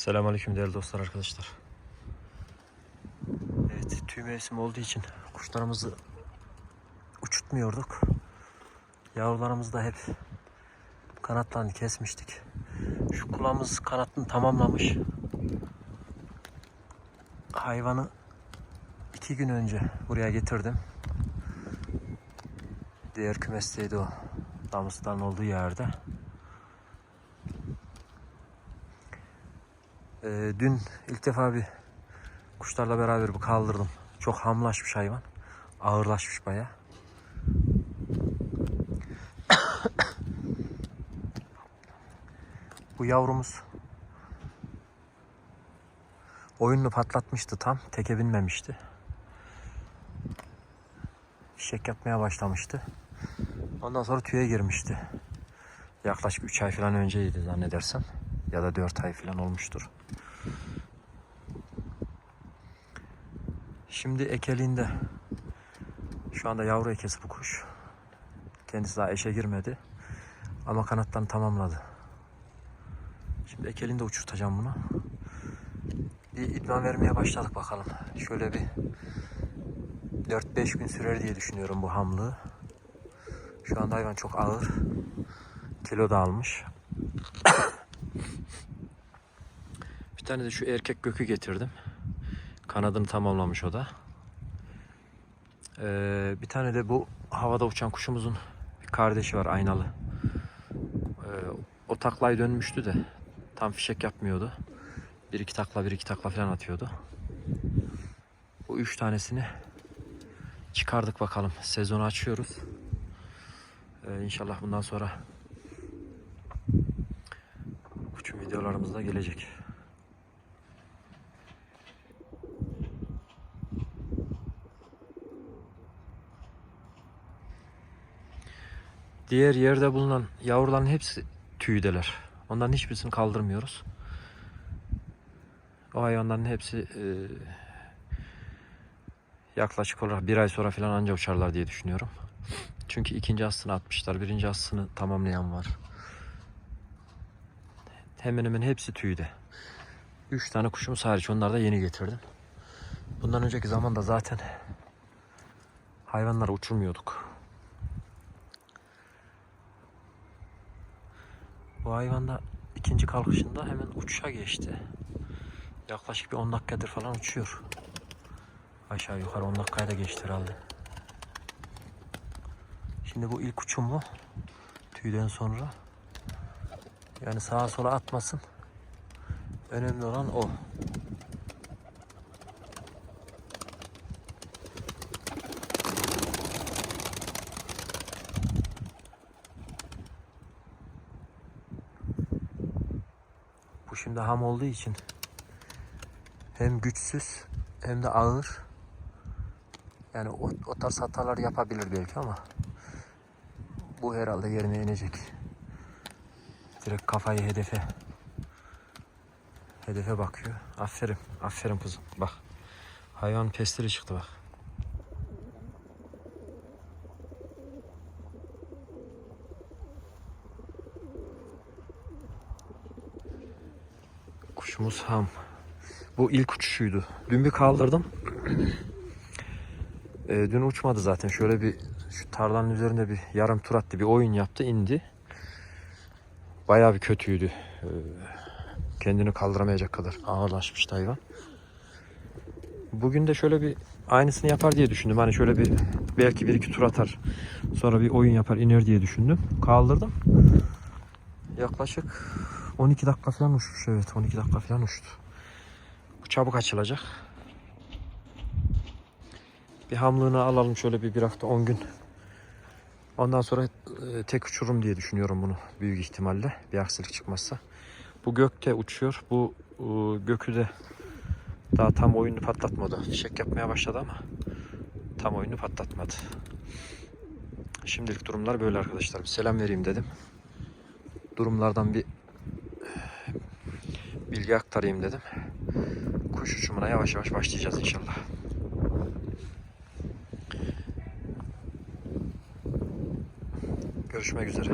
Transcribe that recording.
Selamünaleyküm değerli dostlar arkadaşlar. Evet tüy mevsimi olduğu için kuşlarımızı uçutmuyorduk. Yavrularımız da hep kanatlarını kesmiştik. Şu kulağımız kanatını tamamlamış. Hayvanı iki gün önce buraya getirdim. Diğer kümesteydi o. Damızların olduğu yerde. Ee, dün ilk defa bir kuşlarla beraber bir kaldırdım. Çok hamlaşmış hayvan. Ağırlaşmış baya. Bu yavrumuz oyununu patlatmıştı tam. Teke binmemişti. Fişek yapmaya başlamıştı. Ondan sonra tüye girmişti. Yaklaşık 3 ay falan önceydi zannedersem. Ya da 4 ay falan olmuştur. Şimdi ekeliğinde şu anda yavru ekesi bu kuş. Kendisi daha eşe girmedi. Ama kanatlarını tamamladı. Şimdi ekeliğinde uçurtacağım bunu. Bir idman vermeye başladık bakalım. Şöyle bir 4-5 gün sürer diye düşünüyorum bu hamlığı. Şu anda hayvan çok ağır. Kilo da almış. Tane de şu erkek gökü getirdim. Kanadını tamamlamış o da. Ee, bir tane de bu havada uçan kuşumuzun bir kardeşi var aynalı. Ee, o taklaya dönmüştü de tam fişek yapmıyordu. Bir iki takla bir iki takla falan atıyordu. Bu üç tanesini çıkardık bakalım. Sezonu açıyoruz. Ee, inşallah bundan sonra uçum videolarımız da gelecek. Diğer yerde bulunan yavruların hepsi tüydeler. Onların hiçbirisini kaldırmıyoruz. O hayvanların hepsi e, yaklaşık olarak bir ay sonra falan anca uçarlar diye düşünüyorum. Çünkü ikinci aslını atmışlar. Birinci aslını tamamlayan var. Hemen hemen hepsi tüyde. Üç tane kuşumuz hariç. Onları da yeni getirdim. Bundan önceki zamanda zaten hayvanları uçurmuyorduk. Bu hayvan da ikinci kalkışında hemen uçuşa geçti. Yaklaşık bir 10 dakikadır falan uçuyor. Aşağı yukarı 10 dakikaya da geçti herhalde. Şimdi bu ilk uçumu tüyden sonra yani sağa sola atmasın. Önemli olan o. Bu şimdi ham olduğu için hem güçsüz hem de ağır. Yani o, o tarz hatalar yapabilir belki ama bu herhalde yerine inecek. Direkt kafayı hedefe hedefe bakıyor. Aferin. Aferin kızım. Bak. Hayvan pestiri çıktı bak. Kuşumuz ham. Bu ilk uçuşuydu. Dün bir kaldırdım. Ee, dün uçmadı zaten. Şöyle bir şu tarlanın üzerinde bir yarım tur attı. Bir oyun yaptı indi. Bayağı bir kötüydü. Ee, kendini kaldıramayacak kadar ağırlaşmıştı hayvan. Bugün de şöyle bir aynısını yapar diye düşündüm. Hani şöyle bir belki bir iki tur atar. Sonra bir oyun yapar iner diye düşündüm. Kaldırdım. Yaklaşık 12 dakika falan uçmuş evet 12 dakika falan uçtu. Bu çabuk açılacak. Bir hamlığını alalım şöyle bir bir hafta 10 gün. Ondan sonra e, tek uçururum diye düşünüyorum bunu büyük ihtimalle bir aksilik çıkmazsa. Bu gökte uçuyor. Bu e, gökü de daha tam oyunu patlatmadı. Fişek yapmaya başladı ama tam oyunu patlatmadı. Şimdilik durumlar böyle arkadaşlar. Bir selam vereyim dedim. Durumlardan bir bilgi aktarayım dedim. Kuş uçumuna yavaş yavaş başlayacağız inşallah. Görüşmek üzere.